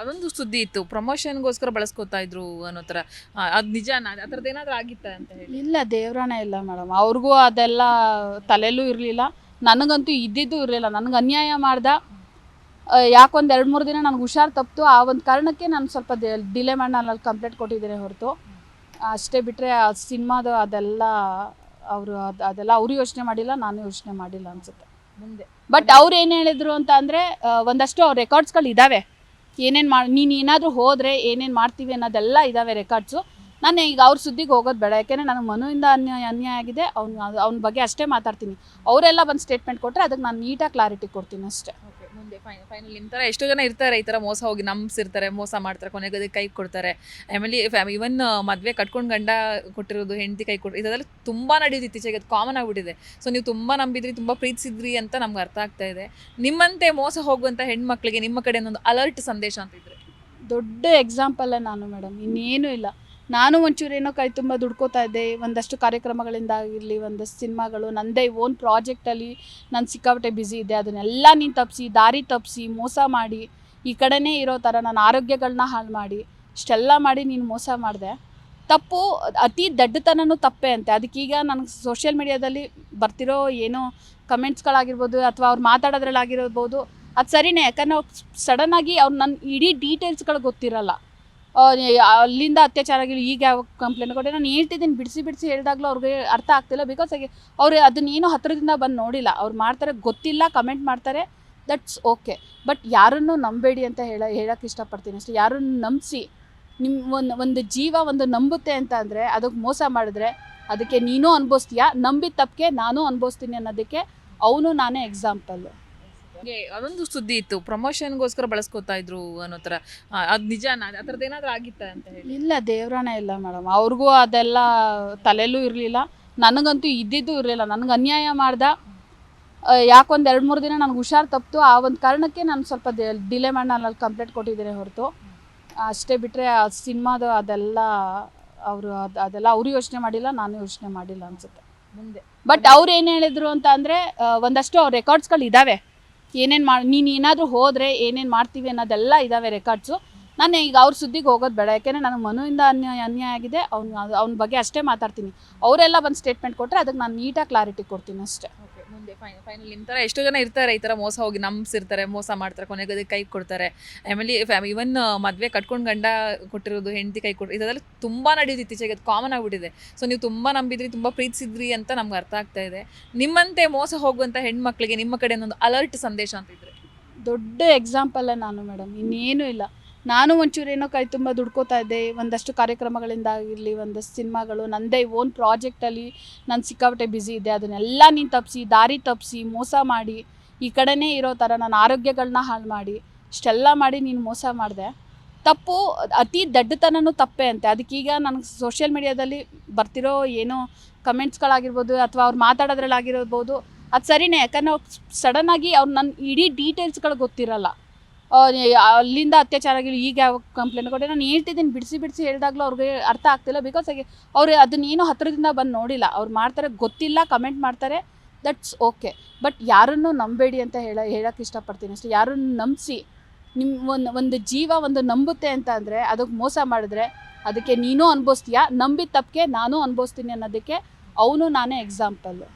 ಅದೊಂದು ಸುದ್ದಿ ಇತ್ತು. ಪ್ರಮೋಷನ್ಗೋಸ್ಕರ ಬಳಸ್ಕೊತಾ ಇದ್ರು ಅನ್ನೋ ಥರ. ಅದು ನಿಜಾನ? ಆ ಥರದ್ದು ಏನಾದರೂ ಆಗಿತ್ತಾ ಅಂತ ಹೇಳಿ? ಇಲ್ಲ ದೇವ್ರಾಣ ಇಲ್ಲ ಮೇಡಮ್. ಅವ್ರಿಗೂ ಅದೆಲ್ಲ ತಲೆಯಲ್ಲೂ ಇರಲಿಲ್ಲ. ನನಗಂತೂ ಇದ್ದಿದ್ದು ಇರಲಿಲ್ಲ. ನನಗೆ ಅನ್ಯಾಯ ಮಾಡ್ದ. ಯಾಕೊಂದು ಎರಡು ಮೂರು ದಿನ ನನಗೆ ಹುಷಾರು ತಪ್ಪಿತು ಆ ಒಂದು ಕಾರಣಕ್ಕೆ ನಾನು ಸ್ವಲ್ಪ ಡಿಲೇ ಮಾಡಿ ನಾನು ಅಲ್ಲಿ ಕಂಪ್ಲೇಂಟ್ ಕೊಟ್ಟಿದ್ದೀನಿ ಹೊರತು. ಅಷ್ಟೇ ಬಿಟ್ಟರೆ ಆ ಸಿನಿಮಾದು ಅದೆಲ್ಲ ಅವರು ಅದು ಅದೆಲ್ಲ ಅವರು ಯೋಚನೆ ಮಾಡಿಲ್ಲ ನಾನು ಯೋಚನೆ ಮಾಡಿಲ್ಲ ಅನ್ಸುತ್ತೆ. ಮುಂದೆ. ಬಟ್ ಅವ್ರು ಏನು ಹೇಳಿದ್ರು ಅಂತ ಅಂದರೆ ಒಂದಷ್ಟು ರೆಕಾರ್ಡ್ಸ್ಗಳು ಇದ್ದಾವೆ ಏನೇನು ಮಾಡಿ, ನೀನು ಏನಾದರೂ ಹೋದರೆ ಏನೇನು ಮಾಡ್ತೀವಿ ಅನ್ನೋದೆಲ್ಲ ಇದ್ದಾವೆ ರೆಕಾರ್ಡ್ಸು ನಾನು ಈಗ ಅವ್ರ ಸುದ್ದಿಗೆ ಹೋಗೋದು ಬೇಡ. ಯಾಕೆಂದರೆ ನನಗೆ ಮನುವಿಂದ ಅನ್ಯಾಯ ಅನ್ಯಾಯ ಆಗಿದೆ. ಅವ್ನು, ಅವ್ನ ಬಗ್ಗೆ ಅಷ್ಟೇ ಮಾತಾಡ್ತೀನಿ. ಅವರೆಲ್ಲ ಒಂದು ಸ್ಟೇಟ್ಮೆಂಟ್ ಕೊಟ್ಟರೆ ಅದಕ್ಕೆ ನಾನು ನೀಟಾಗಿ ಕ್ಲಾರಿಟಿ ಕೊಡ್ತೀನಿ ಅಷ್ಟೇ. ಓಕೆ ಫೈನಲ್ ಫೈನಲ್ ನಿಮ್ಮ ಥರ ಎಷ್ಟೋ ಜನ ಇರ್ತಾರೆ ಈ ಥರ ಮೋಸ ಹೋಗಿ ನಂಬಿಸಿರ್ತಾರೆ, ಮೋಸ ಮಾಡ್ತಾರೆ, ಕೊನೆಗೆ ಅದಕ್ಕೆ ಕೈ ಕೊಡ್ತಾರೆ. ಆಮೇಲೆ ಇವನ್ ಮದುವೆ ಕಟ್ಕೊಂಡು ಗಂಡ ಕೊಟ್ಟಿರೋದು, ಹೆಂಡತಿ ಕೈ ಕೊಟ್ಟು ಇದರಲ್ಲಿ ತುಂಬ ನಡೆಯುತ್ತೆ ಇತ್ತೀಚೆಗೆ, ಅದು ಕಾಮನ್ ಆಗಿಬಿಟ್ಟಿದೆ. ಸೊ ನೀವು ತುಂಬ ನಂಬಿದ್ರಿ, ತುಂಬ ಪ್ರೀತಿಸಿದ್ರಿ ಅಂತ ನಮ್ಗೆ ಅರ್ಥ ಆಗ್ತಾ ಇದೆ. ನಿಮ್ಮಂತೆ ಮೋಸ ಹೋಗುವಂಥ ಹೆಣ್ಮಕ್ಳಿಗೆ ನಿಮ್ಮ ಕಡೆಯಿಂದ ಒಂದು ಅಲರ್ಟ್ ಸಂದೇಶ ಅಂತ ಇದ್ರೆ? ದೊಡ್ಡ ಎಕ್ಸಾಂಪಲ್ಲೇ ನಾನು ಮೇಡಮ್ ಇನ್ನೇನೂ ಇಲ್ಲ. ನಾನು ಒಂಚೂರು ಏನೋ ಕೈ ತುಂಬ ದುಡ್ಕೋತಾ ಇದ್ದೆ. ಒಂದಷ್ಟು ಕಾರ್ಯಕ್ರಮಗಳಿಂದ ಆಗಿರಲಿ, ಒಂದಷ್ಟು ಸಿನಿಮಾಗಳು, ನಂದೇ ಓನ್ ಪ್ರಾಜೆಕ್ಟಲ್ಲಿ ನಾನು ಸಿಕ್ಕಾಪಟ್ಟೆ ಬ್ಯುಸಿ ಇದ್ದೆ. ಅದನ್ನೆಲ್ಲ ನೀನು ತಪ್ಪಿಸಿ ದಾರಿ ತಪ್ಪಿಸಿ ಮೋಸ ಮಾಡಿ, ಈ ಕಡೆನೇ ಇರೋ ಥರ ನನ್ನ ಆರೋಗ್ಯಗಳನ್ನ ಹಾಳು ಮಾಡಿ, ಇಷ್ಟೆಲ್ಲ ಮಾಡಿ ನೀನು ಮೋಸ ಮಾಡಿದೆ. ತಪ್ಪು, ಅತಿ ದಡ್ಡತನನೂ ತಪ್ಪೇ ಅಂತೆ. ಅದಕ್ಕೀಗ ನನಗೆ ಸೋಷಿಯಲ್ ಮೀಡಿಯಾದಲ್ಲಿ ಬರ್ತಿರೋ ಏನೋ ಕಮೆಂಟ್ಸ್ಗಳಾಗಿರ್ಬೋದು ಅಥವಾ ಅವ್ರು ಮಾತಾಡೋದ್ರಲ್ಲಾಗಿರ್ಬೋದು, ಅದು ಸರಿನೇ. ಯಾಕಂದ್ರೆ ಸಡನ್ನಾಗಿ ಅವ್ರು ನನ್ನ ಇಡೀ ಡೀಟೇಲ್ಸ್ಗಳು ಗೊತ್ತಿರಲ್ಲ. ಅಲ್ಲಿಂದ ಅತ್ಯಾಚಾರ ಆಗಿಲ್ಲ ಈಗ ಯಾವ ಕಂಪ್ಲೇಂಟ್ ಕೊಟ್ಟೆ ನಾನು ಹೇಳ್ತಿದ್ದೀನಿ, ಬಿಡಿಸಿ ಬಿಡಿಸಿ ಹೇಳಿದಾಗಲೂ ಅವ್ರಿಗೆ ಅರ್ಥ ಆಗ್ತಿಲ್ಲ ಬಿಕಾಸ್ ಅವ್ರು ಅದನ್ನೇನು ಹತ್ತಿರದಿಂದ ಬಂದು ನೋಡಿಲ್ಲ. ಅವ್ರು ಮಾಡ್ತಾರೆ, ಗೊತ್ತಿಲ್ಲ ಕಮೆಂಟ್ ಮಾಡ್ತಾರೆ ದಟ್ಸ್ ಓಕೆ ಬಟ್ ಯಾರನ್ನು ನಂಬೇಡಿ ಅಂತ ಹೇಳ ಹೇಳಕ್ಕೆ ಇಷ್ಟಪಡ್ತೀನಿ ಅಷ್ಟೇ. ಯಾರನ್ನು ನಂಬಿಸಿ ನಿಮ್ಮ ಒಂದು ಒಂದು ಜೀವ ಒಂದು ನಂಬುತ್ತೆ ಅಂತ ಅಂದರೆ ಅದಕ್ಕೆ ಮೋಸ ಮಾಡಿದ್ರೆ ಅದಕ್ಕೆ ನೀನೂ ಅನುಭವಿಸ್ತೀಯಾ? ನಂಬಿದ ತಪ್ಪಿಗೆ ನಾನು ಅನುಭವಿಸ್ತೀನಿ ಅನ್ನೋದಕ್ಕೆ ಅವನು ನಾನೇ ಎಕ್ಸಾಂಪಲ್ಲು ಹಂಗೆ ಅದೊಂದು ಸುದ್ದಿ ಇತ್ತು. ಪ್ರಮೋಷನ್ಗೋಸ್ಕರ ಬಳಸ್ಕೊತಾ ಇದ್ರು ಅನ್ನೋ ಥರ. ಅದು ನಿಜಾನ? ಆ ಥರದ್ದು ಆಗಿತ್ತ ಆಗಿತ್ತಾ ಅಂತ ಹೇಳಿ? ಇಲ್ಲ ದೇವ್ರಾಣ ಇಲ್ಲ ಮೇಡಮ್. ಅವ್ರಿಗೂ ಅದೆಲ್ಲ ತಲೆಯಲ್ಲೂ ಇರಲಿಲ್ಲ. ನನಗಂತೂ ಇದ್ದಿದ್ದು ಇರಲಿಲ್ಲ. ನನಗೆ ಅನ್ಯಾಯ ಮಾಡ್ದ. ಯಾಕೊಂದು ಎರಡು ಮೂರು ದಿನ ನನಗೆ ಹುಷಾರು ತಪ್ಪಿತು ಆ ಒಂದು ಕಾರಣಕ್ಕೆ ನಾನು ಸ್ವಲ್ಪ ಡಿಲೇ ಮಾಡಿ ನಾನು ಅಲ್ಲಿ ಕಂಪ್ಲೇಂಟ್ ಕೊಟ್ಟಿದ್ದೇನೆ ಹೊರತು. ಅಷ್ಟೇ ಬಿಟ್ಟರೆ ಆ ಸಿನಿಮಾದು ಅದೆಲ್ಲ ಅವರು ಅದು ಅದೆಲ್ಲ ಅವರು ಯೋಚನೆ ಮಾಡಿಲ್ಲ ನಾನು ಯೋಚನೆ ಮಾಡಿಲ್ಲ ಅನ್ಸುತ್ತೆ. ಮುಂದೆ. ಬಟ್ ಅವ್ರು ಏನು ಹೇಳಿದ್ರು ಅಂತ ಅಂದರೆ ಒಂದಷ್ಟು ರೆಕಾರ್ಡ್ಸ್ಗಳು ಇದ್ದಾವೆ ಏನೇನು ಮಾಡಿ ನೀನು ಏನಾದರೂ ಹೋದರೆ ಏನೇನು ಮಾಡ್ತೀವಿ ಅನ್ನೋದೆಲ್ಲ ಇದ್ದಾವೆ ರೆಕಾರ್ಡ್ಸು ನಾನು ಈಗ ಅವ್ರ ಸುದ್ದಿಗೆ ಹೋಗೋದು ಬೇಡ. ಯಾಕೆಂದರೆ ನನಗೆ ಮನುವಿಂದ ಅನ್ಯಾಯ ಅನ್ಯಾಯ ಆಗಿದೆ. ಅವ್ನು ಅವ್ನ ಬಗ್ಗೆ ಅಷ್ಟೇ ಮಾತಾಡ್ತೀನಿ. ಅವರೆಲ್ಲ ಒಂದು ಸ್ಟೇಟ್ಮೆಂಟ್ ಕೊಟ್ಟರೆ ಅದಕ್ಕೆ ನಾನು ನೀಟಾಗಿ ಕ್ಲಾರಿಟಿ ಕೊಡ್ತೀನಿ ಅಷ್ಟೇ. ಫೈನಲ್ ನಿಮ್ಮ ಥರ ಎಷ್ಟೋ ಜನ ಇರ್ತಾರೆ ಈ ಥರ ಮೋಸ ಹೋಗಿ ನಂಬಿಸಿರ್ತಾರೆ, ಮೋಸ ಮಾಡ್ತಾರೆ, ಕೊನೆಗೆ ಕೈ ಕೊಡ್ತಾರೆ. ಆಮೇಲೆ ಇವನ್ ಮದುವೆ ಕಟ್ಕೊಂಡು ಗಂಡ ಕೊಟ್ಟಿರೋದು, ಹೆಂಡತಿ ಕೈ ಕೊಟ್ಟು ಇದೆಲ್ಲ ತುಂಬ ನಡೆಯುತ್ತೆ ಇತ್ತೀಚೆಗೆ, ಅದು ಕಾಮನ್ ಆಗಿಬಿಟ್ಟಿದೆ. ಸೊ ನೀವು ತುಂಬ ನಂಬಿದ್ರಿ, ತುಂಬ ಪ್ರೀತಿಸಿದ್ರಿ ಅಂತ ನಮ್ಗೆ ಅರ್ಥ ಆಗ್ತಾ ಇದೆ. ನಿಮ್ಮಂತೆ ಮೋಸ ಹೋಗುವಂಥ ಹೆಣ್ಮಕ್ಳಿಗೆ ನಿಮ್ಮ ಕಡೆ ಒಂದು ಅಲರ್ಟ್ ಸಂದೇಶ ಅಂತ ಇದ್ರೆ. ದೊಡ್ಡ ಎಕ್ಸಾಂಪಲ್ಲೇ ನಾನು ಮೇಡಮ್ ಇನ್ನೇನು ಇಲ್ಲ. ನಾನು ಒಂಚೂರು ಏನೋ ಕೈ ತುಂಬ ದುಡ್ಕೋತಾ ಇದ್ದೆ. ಒಂದಷ್ಟು ಕಾರ್ಯಕ್ರಮಗಳಿಂದ ಆಗಿರಲಿ, ಒಂದಷ್ಟು ಸಿನಿಮಾಗಳು ನನ್ನದೇ ಓನ್ ಪ್ರಾಜೆಕ್ಟಲ್ಲಿ ನಾನು ಸಿಕ್ಕಾಪಟ್ಟೆ ಬ್ಯುಸಿ ಇದ್ದೆ. ಅದನ್ನೆಲ್ಲ ನೀನು ತಪ್ಪಿಸಿ ದಾರಿ ತಪ್ಪಿಸಿ ಮೋಸ ಮಾಡಿ, ಈ ಕಡೆನೇ ಇರೋ ಥರ ನನ್ನ ಆರೋಗ್ಯಗಳನ್ನ ಹಾಳು ಮಾಡಿ, ಇಷ್ಟೆಲ್ಲ ಮಾಡಿ ನೀನು ಮೋಸ ಮಾಡಿದೆ. ತಪ್ಪು, ಅತಿ ದಡ್ಡತನನೂ ತಪ್ಪೇ ಅಂತೆ. ಅದಕ್ಕೀಗ ನನಗೆ ಸೋಷಿಯಲ್ ಮೀಡಿಯಾದಲ್ಲಿ ಬರ್ತಿರೋ ಏನೋ ಕಮೆಂಟ್ಸ್ಗಳಾಗಿರ್ಬೋದು ಅಥವಾ ಅವ್ರು ಮಾತಾಡೋದ್ರಲ್ಲಾಗಿರ್ಬೋದು, ಅದು ಸರಿನೇ. ಯಾಕಂದ್ರೆ ಸಡನ್ನಾಗಿ ಅವ್ರು ನನ್ನ ಇಡೀ ಡೀಟೇಲ್ಸ್ಗಳು ಗೊತ್ತಿರಲ್ಲ. ಅಲ್ಲಿಂದ ಅತ್ಯಾಚಾರ ಆಗಿಲ್ಲ ಈಗ ಯಾವ ಕಂಪ್ಲೇಂಟ್ ಕೊಟ್ಟೆ ನಾನು ಹೇಳ್ತಿದ್ದೀನಿ, ಬಿಡಿಸಿ ಬಿಡಿಸಿ ಹೇಳಿದಾಗಲೂ ಅವ್ರಿಗೆ ಅರ್ಥ ಆಗ್ತಿಲ್ಲ. ಬಿಕಾಸ್ ಅವ್ರು ಅದನ್ನೇನು ಹತ್ತಿರದಿಂದ ಬಂದು ನೋಡಿಲ್ಲ. ಅವ್ರು ಮಾಡ್ತಾರೆ, ಗೊತ್ತಿಲ್ಲ ಕಮೆಂಟ್ ಮಾಡ್ತಾರೆ ದಟ್ಸ್ ಓಕೆ ಬಟ್ ಯಾರನ್ನೂ ನಂಬೇಡಿ ಅಂತ ಹೇಳ ಹೇಳಕ್ಕೆ ಇಷ್ಟಪಡ್ತೀನಿ ಅಷ್ಟೇ. ಯಾರನ್ನು ನಂಬಿಸಿ ನಿಮ್ಮ ಒಂದು ಒಂದು ಜೀವ ಒಂದು ನಂಬುತ್ತೆ ಅಂತ ಅಂದರೆ ಅದಕ್ಕೆ ಮೋಸ ಮಾಡಿದ್ರೆ ಅದಕ್ಕೆ ನೀನೂ ಅನುಭವಿಸ್ತೀಯಾ? ನಂಬಿದ ತಪ್ಪಿಗೆ ನಾನು ಅನುಭವಿಸ್ತೀನಿ ಅನ್ನೋದಕ್ಕೆ ಅವನು ನಾನೇ ಎಕ್ಸಾಂಪಲ್ಲು